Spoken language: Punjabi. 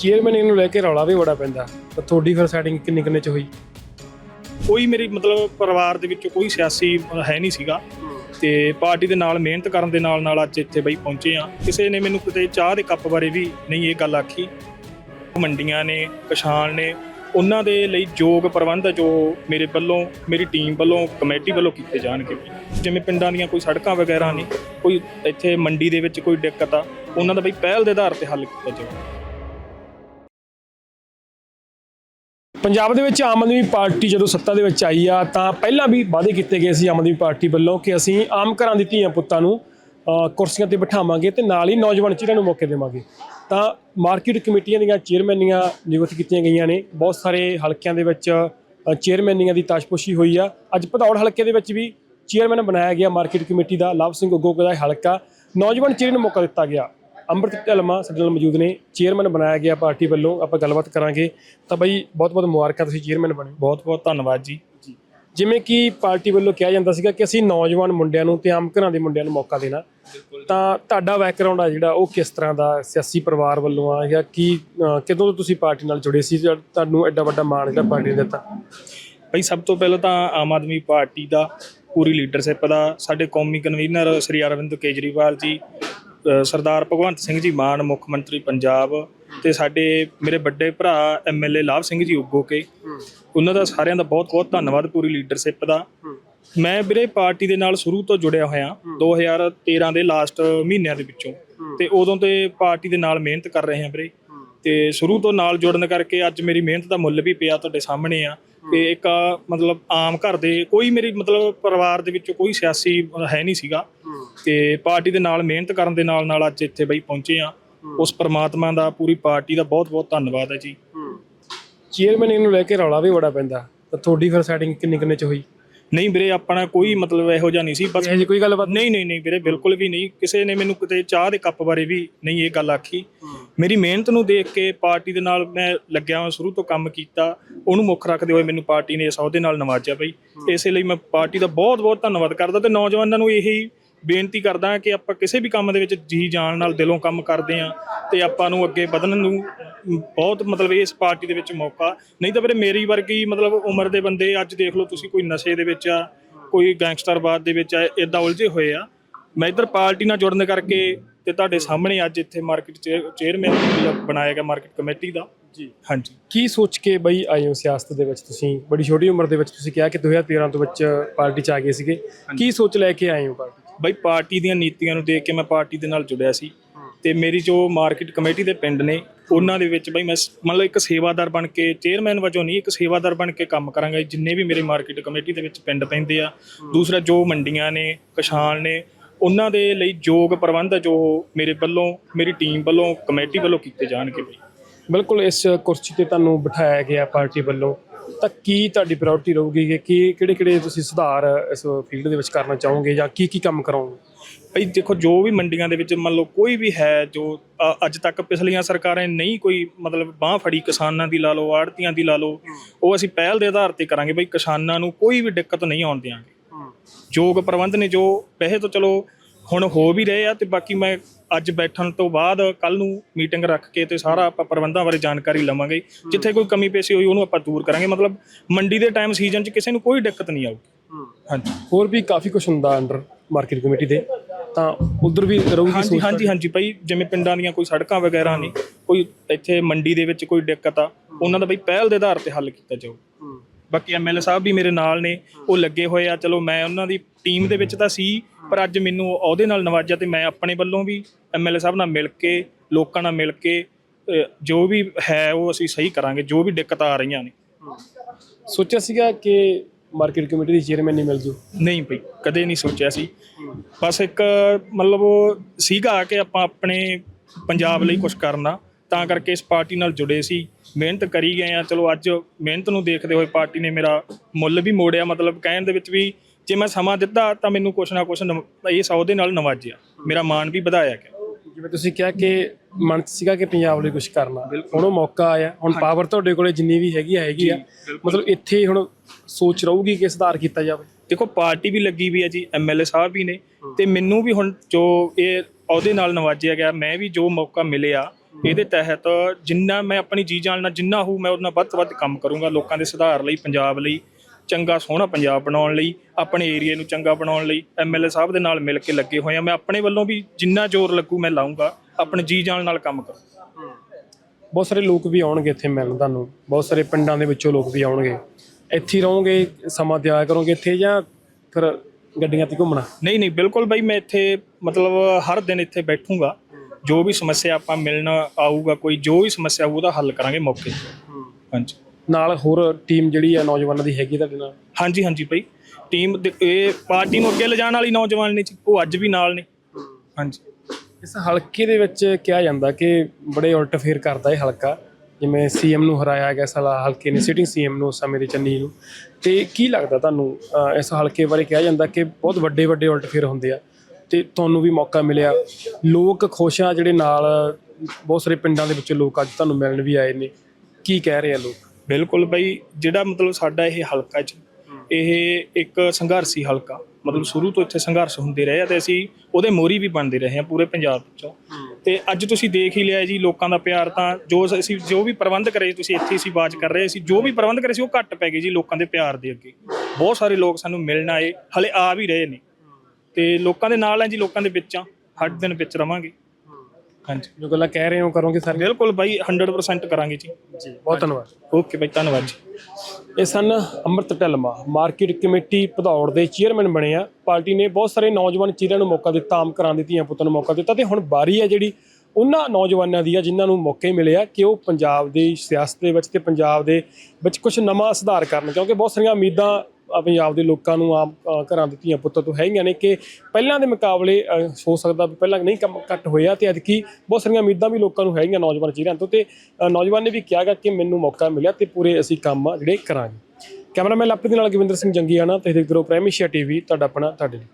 ਚੇਅਰਮੈਨ ਨੂੰ ਲੈ ਕੇ ਰੌਲਾ ਵੀ ਬੜਾ ਪੈਂਦਾ। ਤਾਂ ਤੁਹਾਡੀ ਫਿਰ ਸੈਟਿੰਗ ਕਿੰਨੀ ਕਿੰਨੇ ਚ ਹੋਈ? ਕੋਈ ਮੇਰੀ ਮਤਲਬ ਪਰਿਵਾਰ ਦੇ ਵਿੱਚ ਕੋਈ ਸਿਆਸੀ ਹੈ ਨਹੀਂ ਸੀਗਾ। ਤੇ ਪਾਰਟੀ ਦੇ ਨਾਲ ਮਿਹਨਤ ਕਰਨ ਦੇ ਨਾਲ ਨਾਲ ਅੱਜ ਇੱਥੇ ਬਈ ਪਹੁੰਚੇ ਆ ਕਿਸੇ ਨੇ ਮੈਨੂੰ ਕਿਤੇ ਚਾਹ ਦੇ ਕੱਪ ਬਾਰੇ ਵੀ ਨਹੀਂ ਇਹ ਗੱਲ ਆਖੀ। ਮੰਡੀਆਂ ਨੇ, ਕਿਸਾਨ ਨੇ, ਉਹਨਾਂ ਦੇ ਲਈ ਯੋਗ ਪ੍ਰਬੰਧ ਜੋ ਮੇਰੇ ਵੱਲੋਂ, ਮੇਰੀ ਟੀਮ ਵੱਲੋਂ, ਕਮੇਟੀ ਵੱਲੋਂ ਕੀਤੇ ਜਾਣਗੇ। ਜਿਵੇਂ ਪਿੰਡਾਂ ਦੀਆਂ ਕੋਈ ਸੜਕਾਂ ਵਗੈਰਾ ਨਹੀਂ ਕੋਈ ਇੱਥੇ ਮੰਡੀ ਦੇ ਵਿੱਚ ਕੋਈ ਦਿੱਕਤ ਆ, ਉਹਨਾਂ ਦਾ ਬਈ ਪਹਿਲ ਦੇ ਆਧਾਰ ਤੇ ਹੱਲ ਕੀਤਾ ਜਾਵੇ। ਪੰਜਾਬ ਦੇ ਵਿੱਚ ਆਮ ਆਦਮੀ ਪਾਰਟੀ ਜਦੋਂ ਸੱਤਾ ਦੇ ਵਿੱਚ ਆਈ ਆ, ਤਾਂ ਪਹਿਲਾਂ ਵੀ ਵਾਅਦੇ ਕੀਤੇ ਗਏ ਸੀ ਆਮ ਆਦਮੀ ਪਾਰਟੀ ਵੱਲੋਂ ਕਿ ਅਸੀਂ ਆਮ ਘਰਾਂ ਦੀ ਧੀਆਂ ਪੁੱਤਾਂ ਨੂੰ ਕੁਰਸੀਆਂ ਤੇ ਬਿਠਾਵਾਂਗੇ ਤੇ ਨਾਲ ਹੀ ਨੌਜਵਾਨ ਚਿਹਰਿਆਂ ਨੂੰ ਮੌਕੇ ਦੇਵਾਂਗੇ। ਤਾਂ ਮਾਰਕੀਟ ਕਮੇਟੀਆਂ ਦੀਆਂ ਚੇਅਰਮੈਨੀਆਂ ਨਿਯੁਕਤ ਕੀਤੀਆਂ ਗਈਆਂ ਨੇ। ਬਹੁਤ ਸਾਰੇ ਹਲਕਿਆਂ ਦੇ ਵਿੱਚ ਚੇਅਰਮੈਨੀਆਂ ਦੀ ਤਾਸ਼ਪੋਸ਼ੀ ਹੋਈ ਆ। ਅੱਜ ਭਦੌੜ ਹਲਕੇ ਦੇ ਵਿੱਚ ਵੀ ਚੇਅਰਮੈਨ ਬਣਾਇਆ ਗਿਆ ਮਾਰਕੀਟ ਕਮੇਟੀ ਦਾ। ਲਵ ਸਿੰਘ ਉਗੋਗਾ ਦਾ ਹਲਕਾ। ਨੌਜਵਾਨ ਚਿਹਰੇ ਨੂੰ ਮੌਕਾ ਦਿੱਤਾ ਗਿਆ। ਅੰਮ੍ਰਿਤ ਢਲਮਾ ਸਾਡੇ ਨਾਲ ਮੌਜੂਦ ਨੇ। ਚੇਅਰਮੈਨ ਬਣਾਇਆ ਗਿਆ ਪਾਰਟੀ ਵੱਲੋਂ। ਆਪਾਂ ਗੱਲਬਾਤ ਕਰਾਂਗੇ। ਤਾਂ ਬਈ ਬਹੁਤ ਬਹੁਤ ਮੁਬਾਰਕਾਂ ਤੁਸੀਂ ਚੇਅਰਮੈਨ ਬਣੇ। ਬਹੁਤ ਬਹੁਤ ਧੰਨਵਾਦ ਜੀ। ਜਿਵੇਂ ਕਿ ਪਾਰਟੀ ਵੱਲੋਂ ਕਿਹਾ ਜਾਂਦਾ ਸੀਗਾ ਕਿ ਅਸੀਂ ਨੌਜਵਾਨ ਮੁੰਡਿਆਂ ਨੂੰ ਤੇ ਆਮ ਘਰਾਂ ਦੇ ਮੁੰਡਿਆਂ ਨੂੰ ਮੌਕਾ ਦੇਣਾ। ਤਾਂ ਤੁਹਾਡਾ ਬੈਕਗ੍ਰਾਉਂਡ ਆ ਜਿਹੜਾ ਉਹ ਕਿਸ ਤਰ੍ਹਾਂ ਦਾ ਸਿਆਸੀ ਪਰਿਵਾਰ ਵੱਲੋਂ ਆ ਜਾਂ ਕੀ ਕਦੋਂ ਤੋਂ ਤੁਸੀਂ ਪਾਰਟੀ ਨਾਲ ਜੁੜੇ ਸੀ ਤੁਹਾਨੂੰ ਐਡਾ ਵੱਡਾ ਮਾਣ ਜਿਹੜਾ ਪਾਰਟੀ ਨੇ ਦਿੱਤਾ? ਭਾਈ ਸਭ ਤੋਂ ਪਹਿਲਾਂ ਤਾਂ ਆਮ ਆਦਮੀ ਪਾਰਟੀ ਦਾ ਪੂਰੀ ਲੀਡਰਸ਼ਿਪ ਦਾ ਸਾਡੇ ਕੌਮੀ ਕਨਵੀਨਰ ਸ੍ਰੀ ਅਰਵਿੰਦ ਕੇਜਰੀਵਾਲ ਜੀ ਸਰਦਾਰ ਭਗਵੰਤ ਸਿੰਘ ਜੀ ਮਾਨ ਮੁੱਖ ਮੰਤਰੀ ਪੰਜਾਬ ਤੇ ਸਾਡੇ ਮੇਰੇ ਵੱਡੇ ਭਰਾ ਐਮਐਲਏ ਲਾਭ ਸਿੰਘ ਜੀ ਉੱਗੋ ਕੇ। ਉਹਨਾਂ ਦਾ ਸਾਰਿਆਂ ਦਾ ਬਹੁਤ ਬਹੁਤ ਧੰਨਵਾਦ ਪੂਰੀ ਲੀਡਰਸ਼ਿਪ ਦਾ। ਮੈਂ ਵੀਰੇ ਪਾਰਟੀ ਦੇ ਨਾਲ ਸ਼ੁਰੂ ਤੋਂ ਜੁੜਿਆ ਹੋਇਆ 2013 ਦੇ ਲਾਸਟ ਮਹੀਨਿਆਂ ਦੇ ਵਿੱਚੋਂ। ਤੇ ਉਦੋਂ ਤੇ ਪਾਰਟੀ ਦੇ ਨਾਲ ਮਿਹਨਤ ਕਰ ਰਹੇ ਹਾਂ ਵੀਰੇ। ਤੇ ਸ਼ੁਰੂ ਤੋਂ ਨਾਲ ਜੁੜਨ ਕਰਕੇ ਅੱਜ ਮੇਰੀ ਮਿਹਨਤ ਦਾ ਮੁੱਲ ਵੀ ਪਿਆ ਤੁਹਾਡੇ ਸਾਹਮਣੇ ਆ। ਤੇ ਇੱਕ ਮਤਲਬ ਆਮ ਘਰ ਦੇ ਕੋਈ ਮੇਰੀ ਮਤਲਬ ਪਰਿਵਾਰ ਦੇ ਵਿੱਚ ਕੋਈ ਸਿਆਸੀ ਹੈ ਨਹੀਂ ਸੀਗਾ। ਤੇ ਪਾਰਟੀ ਦੇ ਨਾਲ ਮਿਹਨਤ ਕਰਨ ਦੇ ਨਾਲ ਨਾਲ ਅੱਜ ਇੱਥੇ ਬਈ ਪਹੁੰਚੇ ਆ ਉਸ ਪ੍ਰਮਾਤਮਾ ਦਾ ਪੂਰੀ ਪਾਰਟੀ ਦਾ ਬਹੁਤ ਬਹੁਤ ਧੰਨਵਾਦ ਹੈ ਜੀ। ਚੇਅਰਮੈਨ ਨੂੰ ਲੈ ਕੇ ਰੌਲਾ ਵੀ ਬੜਾ ਪੈਂਦਾ ਤਾਂ ਤੁਹਾਡੀ ਫਿਰ ਸੈਟਿੰਗ ਕਿੰਨੀ ਕਿੰਨੇ ਚ ਹੋਈ? ਨਹੀਂ ਵੀਰੇ ਆਪਣਾ ਕੋਈ ਮਤਲਬ ਇਹੋ ਜਿਹਾ ਨਹੀਂ ਸੀ ਬਸ ਇਹ ਕੋਈ ਗੱਲਬਾਤ ਨਹੀਂ? ਨਹੀਂ ਨਹੀਂ ਵੀਰੇ ਬਿਲਕੁਲ ਵੀ ਨਹੀਂ। ਕਿਸੇ ਨੇ ਮੈਨੂੰ ਕਿਤੇ ਚਾਹ ਦੇ ਕੱਪ ਬਾਰੇ ਵੀ ਨਹੀਂ ਇਹ ਗੱਲ ਆਖੀ। ਮੇਰੀ ਮਿਹਨਤ ਨੂੰ ਦੇਖ ਕੇ ਪਾਰਟੀ ਦੇ ਨਾਲ ਮੈਂ ਲੱਗਿਆ ਹਾਂ ਸ਼ੁਰੂ ਤੋਂ ਕੰਮ ਕੀਤਾ ਉਹਨੂੰ ਮੁੱਖ ਰੱਖਦੇ ਹੋਏ ਮੈਨੂੰ ਪਾਰਟੀ ਨੇ ਇਸ ਅਹੁਦੇ ਨਾਲ ਨਵਾਜਿਆ ਬਈ। ਇਸੇ ਲਈ ਮੈਂ ਪਾਰਟੀ ਦਾ ਬਹੁਤ ਬਹੁਤ ਧੰਨਵਾਦ ਕਰਦਾ ਤੇ ਨੌਜਵਾਨਾਂ ਨੂੰ ਇਹੀ ਬੇਨਤੀ ਕਰਦਾ ਕਿ ਆਪਾਂ ਕਿਸੇ ਵੀ ਕੰਮ ਦੇ ਵਿੱਚ ਜੀ ਜਾਨ ਨਾਲ ਦਿਲੋਂ ਕੰਮ ਕਰਦੇ ਆ ਤੇ ਆਪਾਂ ਨੂੰ ਅੱਗੇ ਵਧਣ ਨੂੰ ਬਹੁਤ ਮਤਲਬ ਇਸ ਪਾਰਟੀ ਦੇ ਵਿੱਚ ਮੌਕਾ। ਨਹੀਂ ਤਾਂ ਵੀਰੇ ਮੇਰੀ ਵਰਗੀ ਮਤਲਬ ਉਮਰ ਦੇ ਬੰਦੇ ਅੱਜ ਦੇਖ ਲਓ ਤੁਸੀਂ ਕੋਈ ਨਸ਼ੇ ਦੇ ਵਿੱਚ ਆ ਕੋਈ ਗੈਂਗਸਟਰਵਾਦ ਦੇ ਵਿੱਚ ਆ ਇਦਾਂ ਉਲਝੇ ਹੋਏ ਆ। ਮੈਂ ਇੱਧਰ ਪਾਰਟੀ ਨਾਲ ਜੁੜਨ ਕਰਕੇ ਤੇ ਤੁਹਾਡੇ ਸਾਹਮਣੇ ਅੱਜ ਇੱਥੇ ਮਾਰਕੀਟ ਚੇਅਰਮੈਨ ਬਣਾਇਆ ਗਿਆ ਮਾਰਕੀਟ ਕਮੇਟੀ ਦਾ। ਜੀ। ਹਾਂਜੀ। ਕੀ ਸੋਚ ਕੇ ਬਈ ਆਏ ਹੋ ਸਿਆਸਤ ਦੇ ਵਿੱਚ ਤੁਸੀਂ? ਬੜੀ ਛੋਟੀ ਉਮਰ ਦੇ ਵਿੱਚ ਤੁਸੀਂ ਕਿਹਾ ਕਿ 2013 ਤੋਂ ਵਿੱਚ ਪਾਰਟੀ ਚ ਆ ਗਏ ਸੀਗੇ। ਕੀ ਸੋਚ ਲੈ ਕੇ ਆਏ ਹੋ ਪਾਰਟੀ? ਬਈ ਪਾਰਟੀ ਦੀਆਂ ਨੀਤੀਆਂ ਨੂੰ ਦੇਖ ਕੇ ਮੈਂ ਪਾਰਟੀ ਦੇ ਨਾਲ ਜੁੜਿਆ ਸੀ ਤੇ ਮੇਰੀ ਜੋ ਮਾਰਕੀਟ ਕਮੇਟੀ ਦੇ ਪਿੰਡ ਨੇ, ਉਹਨਾਂ ਦੇ ਵਿੱਚ ਬਈ ਮੈਂ ਸ- ਮਤਲਬ ਇੱਕ ਸੇਵਾਦਾਰ ਬਣ ਕੇ ਚੇਅਰਮੈਨ ਵਜੋਂ ਨਹੀਂ, ਇੱਕ ਸੇਵਾਦਾਰ ਬਣ ਕੇ ਕੰਮ ਕਰਾਂਗਾ ਜਿੰਨੇ ਵੀ ਮੇਰੇ ਮਾਰਕੀਟ ਕਮੇਟੀ ਦੇ ਵਿੱਚ ਪਿੰਡ ਪੈਂਦੇ ਆ। ਦੂਸਰਾ ਜੋ ਮੰਡੀਆਂ ਨੇ, ਕਿਸਾਨ ਨੇ, ਉਹਨਾਂ ਦੇ ਲਈ ਯੋਗ ਪ੍ਰਬੰਧ ਜੋ ਮੇਰੇ ਵੱਲੋਂ, ਮੇਰੀ ਟੀਮ ਵੱਲੋਂ, ਕਮੇਟੀ ਵੱਲੋਂ ਕੀਤੇ ਜਾਣਗੇ ਬਈ। ਬਿਲਕੁਲ ਇਸ ਕੁਰਸੀ ਤੇ ਤੁਹਾਨੂੰ ਬਿਠਾਇਆ ਗਿਆ ਪਾਰਟੀ ਵੱਲੋਂ। ਤਾਂ ਕੀ ਤੁਹਾਡੀ ਪ੍ਰਾਇੋਰਟੀ ਰਹੂਗੀ ਕਿ ਕੀ ਕਿਹੜੇ ਕਿਹੜੇ ਤੁਸੀਂ ਸੁਧਾਰ ਇਸ ਫੀਲਡ ਦੇ ਵਿੱਚ ਕਰਨਾ ਚਾਹੋਗੇ ਜਾਂ ਕੀ ਕੀ ਕੰਮ ਕਰਾਓਗੇ? ਭਈ ਦੇਖੋ ਜੋ ਵੀ ਮੰਡੀਆਂ ਦੇ ਵਿੱਚ ਮੰਨ ਲਓ ਕੋਈ ਵੀ ਹੈ ਜੋ ਅ, ਅੱਜ ਤੱਕ ਪਿਛਲੀਆਂ ਸਰਕਾਰਾਂ ਨੇ ਨਹੀਂ ਕੋਈ ਮਤਲਬ ਬਾਹ ਫੜੀ ਕਿਸਾਨਾਂ ਦੀ ਲਾ ਲਓ ਆੜਤੀਆਂ ਦੀ ਲਾ ਲਓ ਉਹ ਅਸੀਂ ਪਹਿਲ ਦੇ ਆਧਾਰ ਤੇ ਕਰਾਂਗੇ। ਭਈ ਕਿਸਾਨਾਂ ਨੂੰ ਕੋਈ ਵੀ ਦਿੱਕਤ ਨਹੀਂ ਆਉਣ ਦਿਆਂਗੇ। ਯੋਗ ਪ੍ਰਬੰਧ ਨੇ ਜੋ ਵੈਸੇ ਤਾਂ ਚਲੋ ਹੁਣ ਹੋ ਵੀ ਰਹੇ ਆ ਤੇ ਬਾਕੀ ਮੈਂ ਅੱਜ ਬੈਠਣ ਤੋਂ ਬਾਅਦ ਕੱਲ ਨੂੰ ਮੀਟਿੰਗ ਰੱਖ ਕੇ ਤੇ ਸਾਰਾ ਆਪਾਂ ਪ੍ਰਬੰਧਾਂ ਬਾਰੇ ਜਾਣਕਾਰੀ ਲਵਾਂਗੇ। ਜਿੱਥੇ ਕੋਈ ਕਮੀ ਪੇਸ਼ੀ ਹੋਈ ਉਹਨੂੰ ਆਪਾਂ ਦੂਰ ਕਰਾਂਗੇ। ਮਤਲਬ ਮੰਡੀ ਦੇ ਟਾਈਮ ਸੀਜ਼ਨ 'ਚ ਕਿਸੇ ਨੂੰ ਕੋਈ ਦਿੱਕਤ ਨਹੀਂ ਆਊਗੀ। ਹਾਂਜੀ। ਹੋਰ ਵੀ ਕਾਫੀ ਕੁਝ ਹੁੰਦਾ ਅੰਡਰ ਮਾਰਕੀਟ ਕਮੇਟੀ ਦੇ। ਤਾਂ ਉਧਰ ਵੀ ਰਹੂਗੀ ਹਾਂਜੀ ਸੋਚ ਹਾਂਜੀ ਹਾਂਜੀ ਭਾਈ ਜਿਵੇਂ ਪਿੰਡਾਂ ਦੀਆਂ ਕੋਈ ਸੜਕਾਂ ਵਗੈਰਾ ਨਹੀਂ ਕੋਈ ਇੱਥੇ ਮੰਡੀ ਦੇ ਵਿੱਚ ਕੋਈ ਦਿੱਕਤ ਆ ਉਹਨਾਂ ਦਾ ਬਈ ਪਹਿਲ ਦੇ ਆਧਾਰ ਤੇ ਹੱਲ ਕੀਤਾ ਜਾਊ। ਬਾਕੀ ਐਮਐਲਏ ਸਾਹਿਬ ਵੀ ਮੇਰੇ ਨਾਲ ਨੇ ਉਹ ਲੱਗੇ ਹੋਏ ਆ। ਚਲੋ ਮੈਂ ਉਹਨਾਂ ਦੀ ਟੀਮ ਦੇ ਵਿੱਚ ਤਾਂ ਸੀ ਪਰ ਅੱਜ ਮੈਨੂੰ ਉਹਦੇ ਨਾਲ ਨਵਾਜਿਆ ਤੇ ਮੈਂ ਆਪਣੇ ਵੱਲੋਂ ਵੀ ਐਮਐਲਏ ਸਾਹਿਬ ਨਾਲ ਮਿਲ ਕੇ ਲੋਕਾਂ ਨਾਲ ਮਿਲ ਕੇ ਜੋ ਵੀ ਹੈ ਉਹ ਅਸੀਂ ਸਹੀ ਕਰਾਂਗੇ ਜੋ ਵੀ ਦਿੱਕਤਾਂ ਆ ਰਹੀਆਂ ਨੇ। ਸੋਚਿਆ ਸੀਗਾ ਕਿ ਮਾਰਕੀਟ ਕਮੇਟੀ ਦੀ ਚੇਅਰਮੈਨ ਨਹੀਂ ਮਿਲ ਜੂ ਨਹੀਂ ਭਈ ਕਦੇ ਨਹੀਂ ਸੋਚਿਆ ਸੀ। ਬਸ ਇੱਕ ਮਤਲਬ ਉਹ ਸੀਗਾ ਕਿ ਆਪਾਂ ਆਪਣੇ ਪੰਜਾਬ ਲਈ ਕੁਝ ਕਰਨਾ। ਤਾਂ ਕਰਕੇ ਇਸ ਪਾਰਟੀ ਨਾਲ ਜੁੜੇ ਸੀ। ਮਿਹਨਤ ਕਰੀ ਗਏ ਆ। ਚਲੋ ਅੱਜ ਮਿਹਨਤ ਨੂੰ ਦੇਖਦੇ ਹੋਏ ਪਾਰਟੀ ਨੇ ਮੇਰਾ ਮੁੱਲ ਵੀ ਮੋੜਿਆ। ਮਤਲਬ ਕਹਿਣ ਦੇ ਵਿੱਚ ਵੀ ਜੇ ਮੈਂ ਸਮਾਂ ਦਿੱਤਾ ਤਾਂ ਮੈਨੂੰ ਕੁਛ ਨਾ ਕੁਛ ਨਵ- ਇਸ ਅਹੁਦੇ ਨਾਲ ਨਵਾਜਿਆ। ਮੇਰਾ ਮਾਣ ਵੀ ਵਧਾਇਆ ਗਿਆ। ਜਿਵੇਂ ਤੁਸੀਂ ਕਿਹਾ ਕਿ ਮਨ 'ਚ ਸੀਗਾ ਕਿ ਪੰਜਾਬ ਲਈ ਕੁਝ ਕਰਨਾ। ਹੁਣ ਉਹ ਮੌਕਾ ਆਇਆ। ਹੁਣ ਪਾਵਰ ਤੁਹਾਡੇ ਕੋਲੇ ਜਿੰਨੀ ਵੀ ਹੈਗੀ ਆ ਹੈਗੀ ਆ। ਮਤਲਬ ਇੱਥੇ ਹੁਣ ਸੋਚ ਰਹੂਗੀ ਕਿ ਸੁਧਾਰ ਕੀਤਾ ਜਾਵੇ। ਦੇਖੋ ਪਾਰਟੀ ਵੀ ਲੱਗੀ ਵੀ ਹੈ ਜੀ ਐਮਐਲਏ ਸਾਹਿਬ ਵੀ ਨੇ। ਤੇ ਮੈਨੂੰ ਵੀ ਹੁਣ ਜੋ ਇਹ ਅਹੁਦੇ ਨਾਲ ਨਵਾਜਿਆ ਗਿਆ ਮੈਂ ਵੀ ਜੋ ਮੌਕਾ ਮਿਲਿਆ ਇਹਦੇ ਤਹਿਤ ਜਿੰਨਾ ਮੈਂ ਆਪਣੀ ਜੀ ਜਾਨ ਨਾਲ ਜਿੰਨਾ ਹੋਊ ਮੈਂ ਉਹਨਾਂ ਵੱਧ ਤੋਂ ਵੱਧ ਕੰਮ ਕਰੂੰਗਾ ਲੋਕਾਂ ਦੇ ਸੁਧਾਰ ਲਈ ਪੰਜਾਬ ਲਈ ਚੰਗਾ ਸੋਹਣਾ ਪੰਜਾਬ ਬਣਾਉਣ ਲਈ ਆਪਣੇ ਏਰੀਆ ਨੂੰ ਚੰਗਾ ਬਣਾਉਣ ਲਈ ਐਮਐਲਏ ਸਾਹਿਬ ਦੇ ਨਾਲ ਮਿਲ ਕੇ ਲੱਗੇ ਹੋਏ ਆ ਮੈਂ ਆਪਣੇ ਵੱਲੋਂ ਵੀ ਜਿੰਨਾ ਜ਼ੋਰ ਲੱਗੂ ਮੈਂ ਲਾਉਂਗਾ ਆਪਣੇ ਜੀ ਜਾਨ ਨਾਲ ਕੰਮ ਕਰੂੰ ਬਹੁਤ ਸਾਰੇ ਲੋਕ ਵੀ ਆਉਣਗੇ ਇੱਥੇ ਮਿਲਣ ਤੁਹਾਨੂੰ ਬਹੁਤ ਸਾਰੇ ਪਿੰਡਾਂ ਦੇ ਵਿੱਚੋਂ ਲੋਕ ਵੀ ਆਉਣਗੇ। ਇੱਥੇ ਹੀ ਰਹੋਗੇ ਸਮਾਂ ਦਿਆ ਕਰੋਗੇ ਇੱਥੇ ਜਾਂ ਫਿਰ ਗੱਡੀਆਂ ਤੇ ਘੁੰਮਣਾ? ਨਹੀਂ ਨਹੀਂ ਬਿਲਕੁਲ ਬਾਈ ਮੈਂ ਇੱਥੇ ਮਤਲਬ ਹਰ ਦਿਨ ਇੱਥੇ ਬੈਠੂੰਗਾ। ਜੋ ਵੀ ਸਮੱਸਿਆ ਆਪਾਂ ਮਿਲਣ ਆਊਗਾ ਕੋਈ ਜੋ ਵੀ ਸਮੱਸਿਆ ਆਊ ਉਹਦਾ ਹੱਲ ਕਰਾਂਗੇ ਮੌਕੇ ਤੇ। ਹਾਂਜੀ। ਨਾਲ ਹੋਰ ਟੀਮ ਜਿਹੜੀ ਆ ਨੌਜਵਾਨਾਂ ਦੀ ਹੈਗੀ ਤੁਹਾਡੇ ਨਾਲ? ਹਾਂਜੀ ਹਾਂਜੀ ਭਾਈ। ਟੀਮ ਦੇ- ਇਹ ਪਾਰਟੀ ਨੂੰ ਅੱਗੇ ਲਿਜਾਣ ਵਾਲੀ ਨੌਜਵਾਨ ਨੇ ਜੀ, ਉਹ ਅੱਜ ਵੀ ਨਾਲ ਨੇ। ਹਾਂਜੀ। ਇਸ ਹਲਕੇ ਦੇ ਵਿੱਚ ਕਿਹਾ ਜਾਂਦਾ ਕਿ ਬੜੇ ਉਲਟ ਫੇਰ ਕਰਦਾ ਇਹ ਹਲਕਾ। ਜਿਵੇਂ ਸੀਐਮ ਨੂੰ ਹਰਾਇਆ ਗਿਆ ਸਾਲਾ ਹਲਕੇ ਨੇ ਸਿਟਿੰਗ ਸੀਐਮ ਨੂੰ ਉਸ ਸਮੇਂ ਦੇ ਚੰਨੀ ਨੂੰ। ਤੇ ਕੀ ਲੱਗਦਾ ਤੁਹਾਨੂੰ ਅਹ, ਇਸ ਹਲਕੇ ਬਾਰੇ ਕਿਹਾ ਜਾਂਦਾ ਕਿ ਬਹੁਤ ਵੱਡੇ ਵੱਡੇ ਉਲਟ ਫੇਰ ਹੁੰਦੇ ਆ। ਤੇ ਤੁਹਾਨੂੰ ਵੀ ਮੌਕਾ ਮਿਲਿਆ। ਲੋਕ ਖੁਸ਼ ਆ ਜਿਹੜੇ ਨਾਲ ਬਹੁਤ ਸਾਰੇ ਪਿੰਡਾਂ ਦੇ ਵਿੱਚ ਲੋਕ ਅੱਜ ਤੁਹਾਨੂੰ ਮਿਲਣ ਵੀ ਆਏ ਨੇ। ਕੀ ਕਹਿ ਰਹੇ ਆ ਲੋਕ? ਬਿਲਕੁਲ ਬਾਈ ਜਿਹੜਾ ਮਤਲਬ ਸਾਡਾ ਇਹ ਹਲਕਾ ਚ ਇਹ ਇੱਕ ਸੰਘਰਸ਼ੀ ਹਲਕਾ। ਮਤਲਬ ਸ਼ੁਰੂ ਤੋਂ ਇੱਥੇ ਸੰਘਰਸ਼ ਹੁੰਦੇ ਰਹੇ ਆ ਤੇ ਅਸੀਂ ਉਹਦੇ ਮੋਰੀ ਵੀ ਬਣਦੇ ਰਹੇ ਆ ਪੂਰੇ ਪੰਜਾਬ ਵਿੱਚੋਂ ਤੇ ਅੱਜ ਤੁਸੀਂ ਦੇਖ ਹੀ ਲਿਆ ਜੀ ਲੋਕਾਂ ਦਾ ਪਿਆਰ ਤਾਂ ਜੋ ਅਸੀਂ ਜੋ ਵੀ ਪ੍ਰਬੰਧ ਕਰੇ ਤੁਸੀਂ ਇੱਥੇ ਸੀ ਬਾਤ ਕਰ ਰਹੇ ਸੀ ਜੋ ਵੀ ਪ੍ਰਬੰਧ ਕਰੇ ਸੀ ਉਹ ਘੱਟ ਪੈ ਗਏ ਜੀ ਲੋਕਾਂ ਦੇ ਪਿਆਰ ਦੇ ਅੱਗੇ। ਬਹੁਤ ਸਾਰੇ ਲੋਕ ਸਾਨੂੰ ਮਿਲਣ ਆਏ ਹਲੇ ਆ ਵੀ ਰਹੇ ਨੇ। ਤੇ ਲੋਕਾਂ ਦੇ ਨਾਲ ਆ ਜੀ ਲੋਕਾਂ ਦੇ ਵਿੱਚ ਆ। ਹਰ ਦਿਨ ਵਿੱਚ ਰਵਾਂਗੇ। ਹਾਂਜੀ। ਜੋ ਗੱਲਾਂ ਕਹਿ ਰਹੇ ਹੋ ਕਰੋਗੇ ਸਾਰੇ? ਬਿਲਕੁਲ ਬਾਈ 100% ਕਰਾਂਗੇ ਜੀ। ਜੀ ਬਹੁਤ ਧੰਨਵਾਦ। ਓਕੇ ਬਾਈ ਧੰਨਵਾਦ ਜੀ। ਇਹ ਸਨ ਅੰਮ੍ਰਿਤ ਢਲਮਾ ਮਾਰਕੀਟ ਕਮੇਟੀ ਭਦੌੜ ਦੇ ਚੇਅਰਮੈਨ ਬਣੇ ਆ। ਪਾਰਟੀ ਨੇ ਬਹੁਤ ਸਾਰੇ ਨੌਜਵਾਨ ਚੀਰਾਂ ਨੂੰ ਮੌਕਾ ਦਿੱਤਾ ਆਮ ਘਰਾਂ ਦੀ ਧੀਆਂ ਪੁੱਤਾਂ ਨੂੰ ਮੌਕਾ ਦਿੱਤਾ ਤੇ ਹੁਣ ਬਾਰੀ ਹੈ ਜਿਹੜੀ ਉਹਨਾਂ ਨੌਜਵਾਨਾਂ ਦੀ ਆ ਜਿਨ੍ਹਾਂ ਨੂੰ ਮੌਕੇ ਮਿਲੇ ਆ ਕਿ ਉਹ ਪੰਜਾਬ ਦੀ ਸਿਆਸਤ ਦੇ ਵਿੱਚ ਤੇ ਪੰਜਾਬ ਦੇ ਵਿੱਚ ਕੁਝ ਨਵਾਂ ਸੁਧਾਰ ਕਰਨ ਕਿਉਂਕਿ ਬਹੁਤ ਸਾਰੀਆਂ ਉਮੀਦਾਂ ਪੰਜਾਬ ਦੇ ਲੋਕਾਂ ਨੂੰ ਆਮ ਘਰਾਂ ਦੇ ਧੀਆਂ ਪੁੱਤਾਂ ਤੋਂ ਹੈਗੀਆਂ ਨੇ ਕਿ ਪਹਿਲਾਂ ਦੇ ਮੁਕਾਬਲੇ ਹੋ ਸਕਦਾ ਵੀ ਪਹਿਲਾਂ ਨਹੀਂ ਕੰਮ ਘੱਟ ਹੋਇਆ ਤੇ ਐਤਕੀ ਬਹੁਤ ਸਾਰੀਆਂ ਉਮੀਦਾਂ ਵੀ ਲੋਕਾਂ ਨੂੰ ਹੈਗੀਆਂ ਨੌਜਵਾਨ ਚਿਹਰਿਆਂ ਤੋਂ ਤੇ ਨੌਜਵਾਨ ਨੇ ਵੀ ਕਿਹਾਗਾ ਕਿ ਮੈਨੂੰ ਮੌਕਾ ਮਿਲਿਆ ਤੇ ਪੂਰੇ ਅਸੀਂ ਕੰਮ ਆ ਜਿਹੜੇ ਕਰਾਂਗੇ। ਕੈਮਰਾਮੈਨ ਲਵਪ੍ਰੀਤ ਦੇ ਨਾਲ ਗਵਿੰਦਰ ਸਿੰਘ ਜੰਗੀਆਣਾ ਤੇ ਦੇਖਦੇ ਰਹੋ ਪ੍ਰਾਈਮ ਏਸ਼ੀਆ ਟੀਵੀ, ਤੁਹਾਡਾ ਆਪਣਾ, ਤੁਹਾਡੇ ਲਈ।